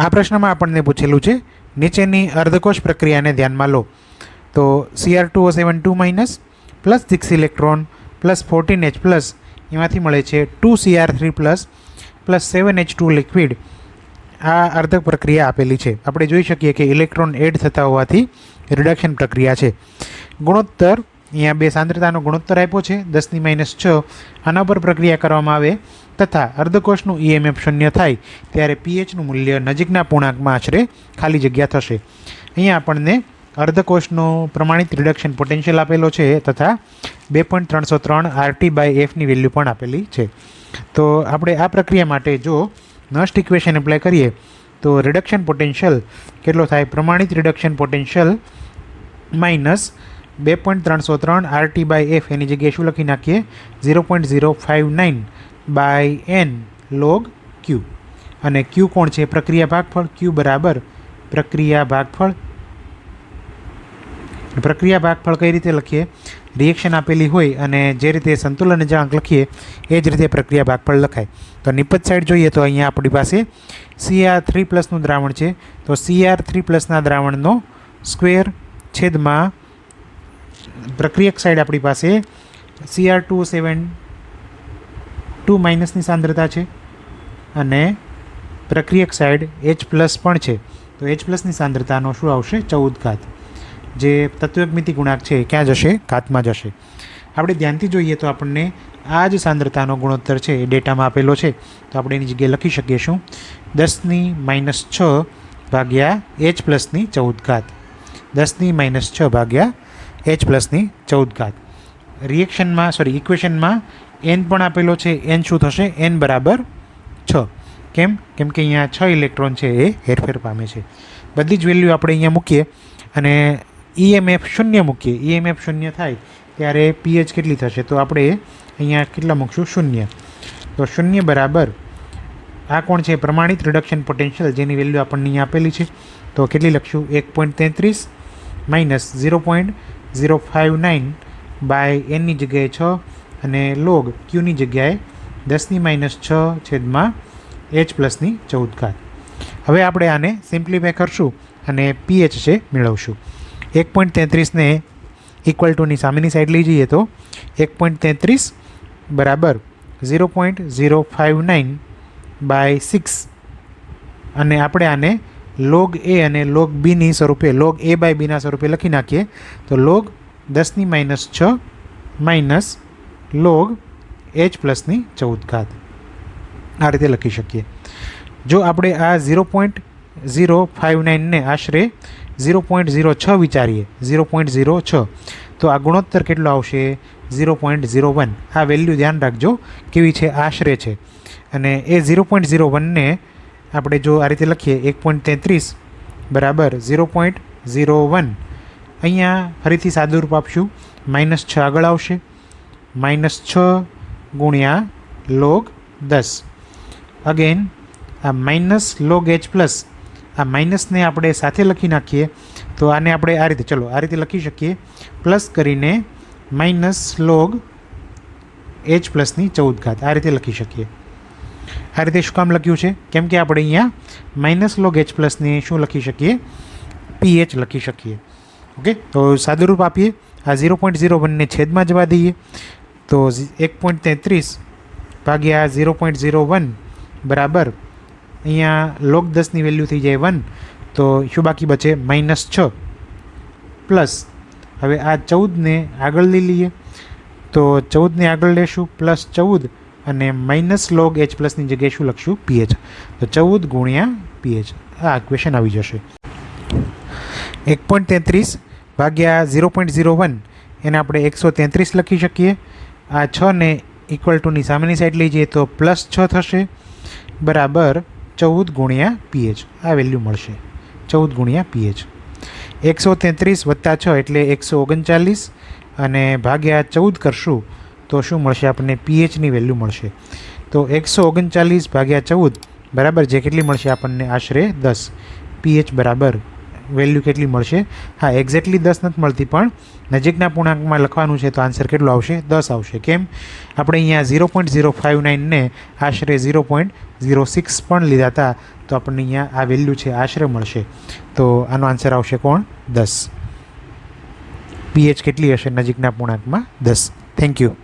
આ પ્રશ્નમાં આપણને પૂછેલું છે, નીચેની અર્ધકોષ પ્રક્રિયાને ધ્યાનમાં લો. તો CR two O seven two minus plus six electron plus fourteen H plus એમાંથી મળે છે two CR three plus plus seven H two liquid આ અર્ધક પ્રક્રિયા આપેલી છે. આપણે જોઈ શકીએ કે ઇલેક્ટ્રોન એડ થતા હોવાથી રિડક્શન પ્રક્રિયા છે. ગુણોત્તર અહીંયા બે સાંદ્રતાનો ગુણોત્તર આપ્યો છે, દસની માઇનસ છ આના પર પ્રક્રિયા કરવામાં આવે તથા અર્ધકોષનું ઈએમએફ શૂન્ય થાય ત્યારે પીએચનું મૂલ્ય નજીકના પૂર્ણાંકમાં આશરે ખાલી જગ્યા થશે. અહીંયા આપણને અર્ધકોષનું પ્રમાણિત રિડક્શન પોટેન્શિયલ આપેલો છે તથા બે પોઈન્ટ ત્રણસો ત્રણ આરટી બાય એફની વેલ્યુ પણ આપેલી છે. તો આપણે આ પ્રક્રિયા માટે જો નસ્ટ ઇક્વેશન એપ્લાય કરીએ, તો રિડક્શન પોટેન્શિયલ કેટલો થાય? પ્રમાણિત રિડક્શન પોટેન્શિયલ માઇનસ બે પોઈન્ટ ત્રણસો ત્રણ આરટી બાય એફ એની જગ્યાએ શું લખી નાખીએ? Zero point zero five nine by N log Q અને ક્યુ કોણ છે? પ્રક્રિયા ભાગફળ. ક્યુ બરાબર પ્રક્રિયા ભાગફળ. પ્રક્રિયા ભાગફળ કઈ રીતે લખીએ? રિએક્શન આપેલી હોય અને જે રીતે સંતુલન અચળાંક લખીએ, એ જ રીતે પ્રક્રિયા ભાગફળ લખાય. તો નિપજ સાઈડ જોઈએ તો અહીંયા આપણી પાસે સીઆર થ્રી પ્લસનું દ્રાવણ છે. તો સીઆર થ્રી પ્લસના દ્રાવણનો સ્ક્વેર છેદમાં પ્રક્રિયક સાઈડ આપણી પાસે સીઆર ટુ સેવન ટુ માઇનસની સાંદ્રતા છે અને પ્રક્રિયક સાઈડ એચ પ્લસ પણ છે. તો એચ પ્લસની સાંદ્રતાનો શું આવશે? ચૌદ ઘાત. જે તત્વમિતિ ગુણાંક છે ક્યાં જશે? ઘાતમાં જશે. આપણે ધ્યાનથી જોઈએ તો આપણને આ જ સાંદ્રતાનો ગુણોત્તર છે એ ડેટામાં આપેલો છે. તો આપણે એની જગ્યાએ લખી શકીએ શું? દસની માઇનસ છ ભાગ્યા એચ પ્લસની ચૌદ ઘાત. દસની માઇનસ છ ભાગ્યા એચ પ્લસની ચૌદ ઘાત. રિએક્શનમાં સોરી ઇક્વેશનમાં એન પણ આપેલો છે એન શું થશે? એન બરાબર છ. કેમ? કેમ કે અહીંયા છ ઇલેક્ટ્રોન છે, એ હેરફેર પામે છે. બધી જ વેલ્યુ આપણે અહીંયા મૂકીએ અને ઈએમએફ શૂન્ય મૂકીએ. ઈએમએફ શૂન્ય થાય ત્યારે પીએચ કેટલી થશે? તો આપણે અહીંયા કેટલા મૂકશું? શૂન્ય. તો શૂન્ય બરાબર આ કોણ છે? પ્રમાણિત રિડક્શન પોટેન્શિયલ જેની વેલ્યુ આપણને અહીંયા આપેલી છે. તો કેટલી લખશું? એક પોઈન્ટ તેત્રીસ minus zero point zero five nine by એનની જગ્યાએ છ અને લોગ ક્યુની જગ્યાએ દસની માઇનસ છ છેદમાં એચ પ્લસની ચૌદ ઘાત હવે આપણે આને સિમ્પ્લિફાય કરશું અને પીએચ છે મેળવશું. એક પોઈન્ટ તેત્રીસને ઇક્વલ ટુની સામેની સાઈડ લઈ જઈએ તો એક પોઈન્ટ તેત્રીસ બરાબર zero point zero five nine by six અને આપણે આને લોગ એ અને લોગ બીની સ્વરૂપે લોગ એ બાય બીના સ્વરૂપે લખી નાખીએ, તો લોગ દસની માઇનસ છ માઇનસ લોગ એચ પ્લસની ચૌદ ઘાત. આ રીતે લખી શકીએ. જો આપણે આ ઝીરો પોઈન્ટ ઝીરો ફાઇવ નાઇનને આશરે ઝીરો પોઈન્ટ ઝીરો છ વિચારીએ ઝીરો પોઈન્ટ ઝીરો છ, તો આ ગુણોત્તર કેટલો આવશે? ઝીરો પોઈન્ટ ઝીરો વન આ વેલ્યુ ધ્યાન રાખજો, કેવી છે? આશરે છે. અને એ ઝીરો પોઈન્ટ ઝીરો વનને આપણે જો આ રીતે લખીએ, એક પોઈન્ટ તેત્રીસ બરાબર ઝીરો પોઈન્ટ ઝીરો વન અહીંયા ફરીથી સાદું રૂપ આપશું. માઇનસ છ આગળ આવશે. માઇનસ છ ગુણ્યા લોગ દસ. અગેન આ માઇનસ લોગ એચ પ્લસ આ માઇનસને આપણે સાથે લખી નાખીએ, તો આને આપણે આ રીતે, ચલો, આ રીતે લખી શકીએ. પ્લસ કરીને માઇનસ લોગ એચ પ્લસની ચૌદ ઘાત. આ રીતે લખી શકીએ. આ રીતે શું કામ લખ્યું છે? કેમ કે આપણે અહીંયા માઇનસ લોગ એચ પ્લસને શું લખી શકીએ? પીએચ લખી શકીએ. ઓકે તો સાદુરૂપ આપીએ. આ ઝીરો પોઈન્ટ ઝીરો વનને છેદમાં જવા દઈએ. તો એક પોઈન્ટ તેત્રીસ ભાગ્યા ઝીરો પોઈન્ટ ઝીરો વન બરાબર અહીંયા લોગ દસની વેલ્યુ થઈ જાય વન તો શું બાકી બચે? માઇનસ છ પ્લસ હવે આ ચૌદને આગળ લઈ લઈએ. તો ચૌદને આગળ લેશું. પ્લસ ચૌદ. અને માઇનસ લોગ એચ પ્લસની જગ્યાએ શું લખશું પીએચ તો ચૌદ ગુણ્યા પીએચ આ ક્વેશ્ચન આવી જશે. એક પોઈન્ટ તેત્રીસ ભાગ્યા ઝીરો પોઈન્ટ ઝીરો વન એને આપણે એકસો તેત્રીસ લખી શકીએ. આ છને ઇક્વલ ટુની સામેની સાઈડ લઈ જઈએ તો પ્લસ છ થશે. બરાબર ચૌદ ગુણ્યા પીએચ આ વેલ્યુ મળશે. ચૌદ ગુણ્યા પીએચ એકસો તેત્રીસ વત્તા છ એટલે એકસો ઓગણચાલીસ. અને ભાગ્યા ચૌદ કરશું તો શું મળશે? આપણને પીએચની વેલ્યુ મળશે. તો એકસો ઓગણચાલીસ ભાગ્યા ચૌદ, બરાબર જે કેટલી મળશે આપણને? આશરે દસ. પીએચ બરાબર. વેલ્યુ કેટલી મળશે? હા એક્ઝેક્ટલી દસ નથી મળતી, પણ નજીકના પૂર્ણાંકમાં લખવાનું છે તો આન્સર કેટલો આવશે? દસ આવશે. કેમ? આપણે અહીંયા ઝીરો પોઈન્ટ ઝીરો ફાઇવ નાઇનને આશરે ઝીરો પોઈન્ટ ઝીરો સિક્સ પણ લીધા હતા, તો આપણને અહીંયા આ વેલ્યુ છે આશરે મળશે. તો આનો આન્સર આવશે કોણ? દસ. પીએચ કેટલી હશે નજીકના પૂર્ણાંકમાં? દસ. Thank you